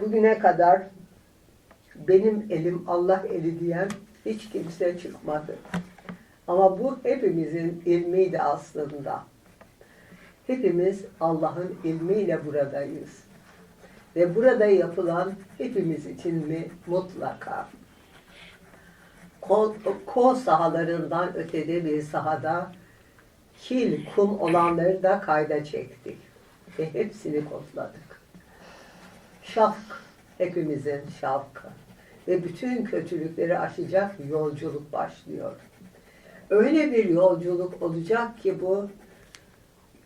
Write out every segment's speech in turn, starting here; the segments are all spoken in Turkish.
Bugüne kadar benim elim Allah eli diyen hiç kimse çıkmadı. Ama bu hepimizin ilmiydi aslında. Hepimiz Allah'ın ilmiyle buradayız. Ve burada yapılan hepimiz için mi mutlaka. Kol, kol sahalarından ötede bir sahada kil, kum olanları da kayda çektik. Ve hepsini kodladık. Şafk, hepimizin şafkı. Ve bütün kötülükleri aşacak yolculuk başlıyor. Öyle bir yolculuk olacak ki bu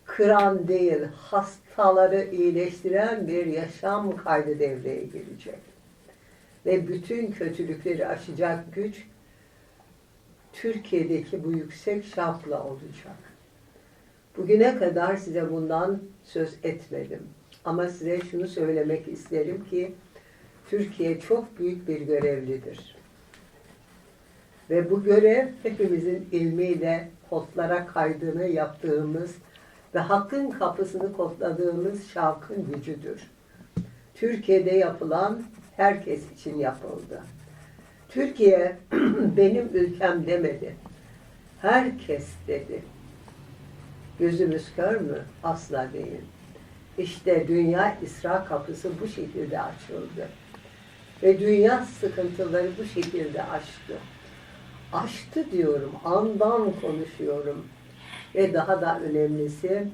kıran değil, hastaları iyileştiren bir yaşam kaydı devreye girecek. Ve bütün kötülükleri aşacak güç Türkiye'deki bu yüksek şafla olacak. Bugüne kadar size bundan söz etmedim. Ama size şunu söylemek isterim ki Türkiye çok büyük bir görevlidir. Ve bu görev hepimizin ilmiyle kodlara kaydını yaptığımız ve hakkın kapısını kodladığımız şavkın gücüdür. Türkiye'de yapılan herkes için yapıldı. Türkiye benim ülkem demedi. Herkes dedi. Gözümüz kör mü? Asla değil. İşte dünya İsra kapısı bu şekilde açıldı. Ve dünya sıkıntıları bu şekilde açtı. Açtı diyorum, andan konuşuyorum. Ve daha da önemlisi,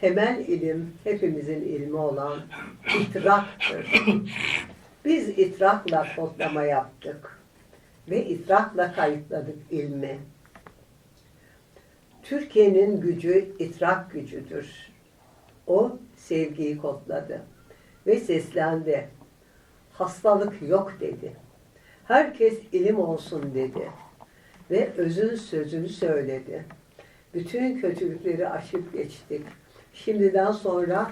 temel ilim hepimizin ilmi olan itraktır. Biz itrakla kodlama yaptık ve itrakla kayıtladık ilmi. Türkiye'nin gücü itrak gücüdür. O sevgiyi kodladı ve seslendi. Hastalık yok dedi. Herkes ilim olsun dedi ve özün sözünü söyledi. Bütün kötülükleri aşıp geçtik. Şimdiden sonra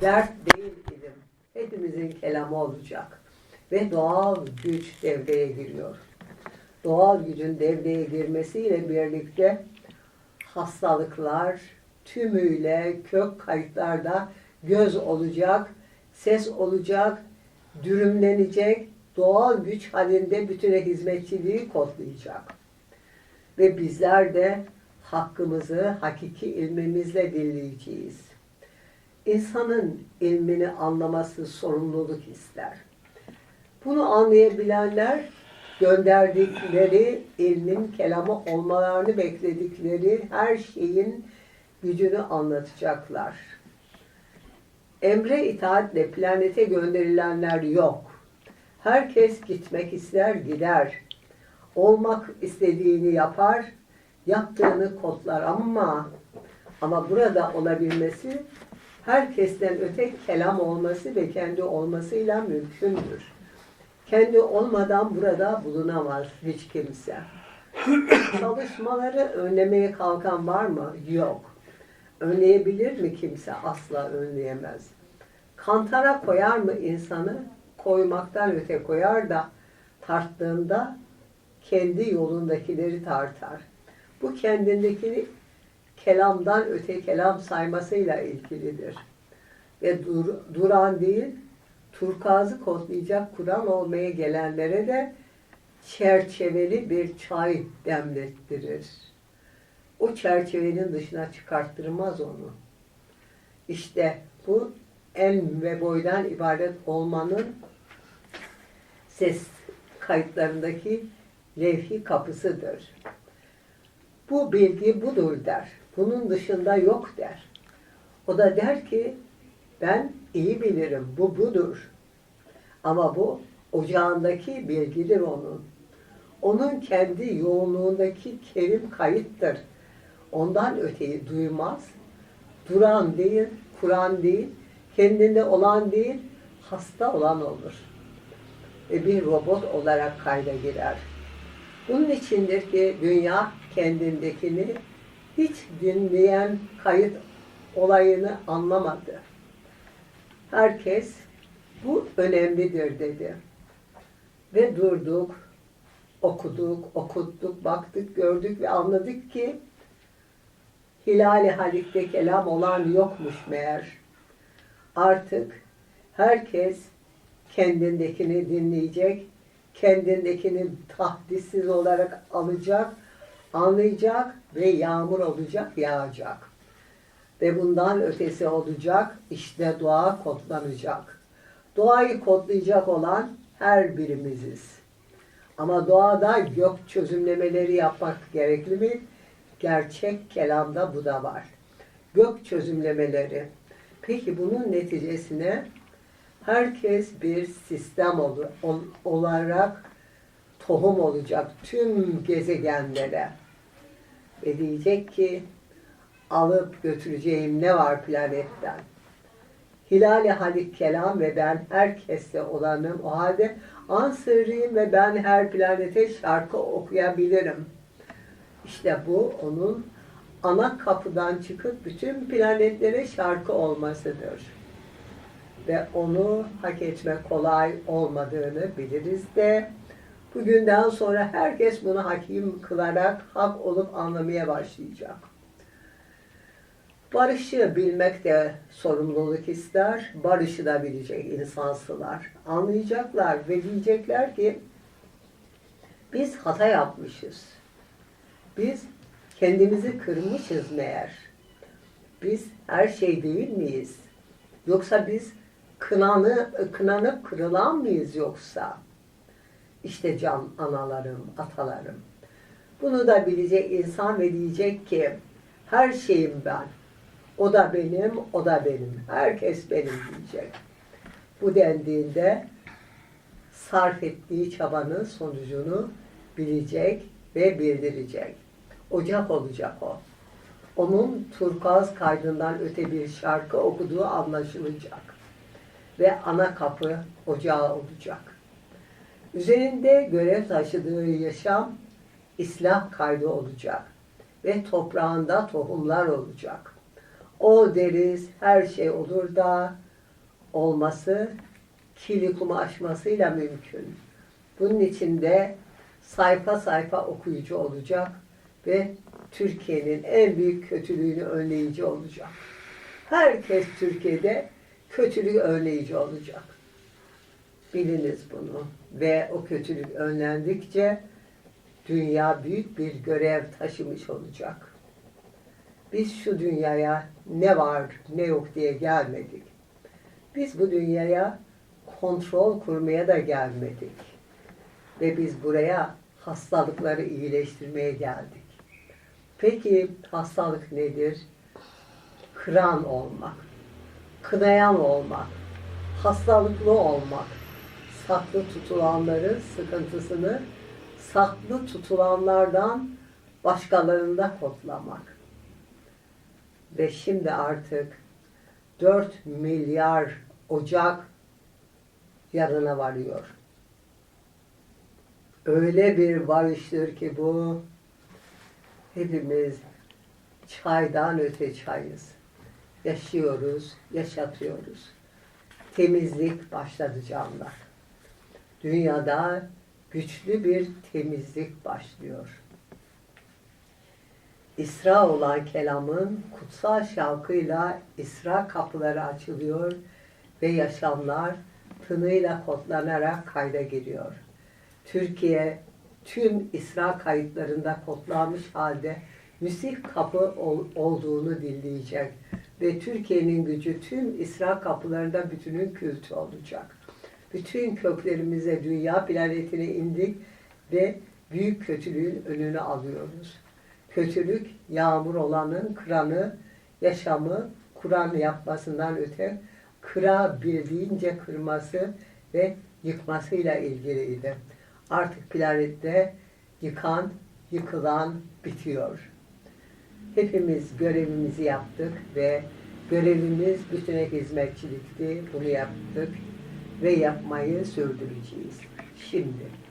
dert değil ilim. Hepimizin kelamı olacak. Ve doğal güç devreye giriyor. Doğal gücün devreye girmesiyle birlikte hastalıklar tümüyle kök kayıtlarda göz olacak, ses olacak, dürümlenecek, doğal güç halinde bütüne hizmetçiliği kodlayacak. Ve bizler de hakkımızı hakiki ilmimizle dinleyeceğiz. İnsanın ilmini anlaması sorumluluk ister. Bunu anlayabilenler gönderdikleri ilmin kelamı olmalarını bekledikleri her şeyin gücünü anlatacaklar. Emre itaatle planete gönderilenler yok. Herkes gitmek ister gider. Olmak istediğini yapar, yaptığını kodlar ama ama burada olabilmesi herkesten öte kelam olması ve kendi olmasıyla mümkündür. Kendi olmadan burada bulunamaz hiç kimse. Çalışmaları önlemeye kalkan var mı? Yok. Önleyebilir mi kimse? Asla önleyemez. Kantara koyar mı insanı? Koymaktan öte koyar da tarttığında kendi yolundakileri tartar. Bu kendindekini kelamdan öte kelam saymasıyla ilgilidir. Ve dur, duran değil, turkazı kodlayacak Kur'an olmaya gelenlere de çerçeveli bir çay demlettirir. O çerçevenin dışına çıkarttırmaz onu. İşte bu en ve boydan ibaret olmanın ses kayıtlarındaki levhi kapısıdır. Bu bilgi budur der. Bunun dışında yok der. O da der ki ben iyi bilirim bu budur. Ama bu ocağındaki bilgidir onun. Onun kendi yoğunluğundaki kerim kayıttır. Ondan öteyi duymaz. Duran değil, Kur'an değil, kendinde olan değil, hasta olan olur. Ve bir robot olarak kayda girer. Bunun içindir ki dünya kendindekini hiç dinleyen kayıt olayını anlamadı. Herkes bu önemlidir dedi. Ve durduk, okuduk, okuttuk, baktık, gördük ve anladık ki Hilal-i Halik'te kelam olan yokmuş meğer. Artık herkes kendindekini dinleyecek, kendindekini tahdissiz olarak alacak, anlayacak ve yağmur olacak, yağacak. Ve bundan ötesi olacak, işte doğa kodlanacak. Doğayı kodlayacak olan her birimiziz. Ama doğada gök çözümlemeleri yapmak gerekli mi? Gerçek kelamda bu da var. Gök çözümlemeleri. Peki bunun neticesine herkes bir sistem ol- ol- olarak tohum olacak tüm gezegenlere. Ve diyecek ki alıp götüreceğim ne var planetten? Hilal-i Halik Kelam ve ben herkeste olanım. O halde ansırıyım ve ben her planete şarkı okuyabilirim. İşte bu onun ana kapıdan çıkıp bütün planetlere şarkı olmasıdır. Ve onu hak etme kolay olmadığını biliriz de bugünden sonra herkes bunu hakim kılarak hak olup anlamaya başlayacak. Barışı bilmek de sorumluluk ister. Barışı da bilecek insansılar. Anlayacaklar ve diyecekler ki biz hata yapmışız. Biz kendimizi kırmışız meğer. Biz her şey değil miyiz? Yoksa biz kınanı, kınanıp kırılan mıyız yoksa? İşte can analarım, atalarım. Bunu da bilecek insan ve diyecek ki her şeyim ben. O da benim, o da benim. Herkes benim diyecek. Bu dendiğinde sarf ettiği çabanın sonucunu bilecek ve bildirecek. Ocak olacak o. Onun turkuaz kaydından öte bir şarkı okuduğu anlaşılacak. Ve ana kapı ocağı olacak. Üzerinde görev taşıdığı yaşam İslam kaydı olacak. Ve toprağında tohumlar olacak. O deriz her şey olur da olması kili kumu aşmasıyla mümkün. Bunun için de sayfa sayfa okuyucu olacak ve Türkiye'nin en büyük kötülüğünü önleyici olacak. Herkes Türkiye'de kötülüğü önleyici olacak. Biliniz bunu ve o kötülük önlendikçe dünya büyük bir görev taşımış olacak. Biz şu dünyaya ne var ne yok diye gelmedik. Biz bu dünyaya kontrol kurmaya da gelmedik. Ve biz buraya hastalıkları iyileştirmeye geldik. Peki hastalık nedir? Kıran olmak, kınayan olmak, hastalıklı olmak, saklı tutulanların sıkıntısını saklı tutulanlardan başkalarında kodlamak. Ve şimdi artık 4 milyar Ocak yarına varıyor. Öyle bir varıştır ki bu hepimiz çaydan öte çayız. Yaşıyoruz, yaşatıyoruz. Temizlik başladı canlar. Dünyada güçlü bir temizlik başlıyor. İsra olan kelamın kutsal şarkıyla İsra kapıları açılıyor ve yaşamlar tınıyla kodlanarak kayda giriyor. Türkiye tüm İsra kayıtlarında kodlanmış halde müzik kapı ol- olduğunu dinleyecek ve Türkiye'nin gücü tüm İsra kapılarında bütünün kültü olacak. Bütün köklerimize dünya planetine indik ve büyük kötülüğün önünü alıyoruz. Kötülük yağmur olanın kıranı, yaşamı Kur'an yapmasından öte kırabildiğince kırması ve yıkmasıyla ilgiliydi. Artık planette yıkan, yıkılan bitiyor. Hepimiz görevimizi yaptık ve görevimiz bütüne hizmetçilikti. Bunu yaptık ve yapmayı sürdüreceğiz. Şimdi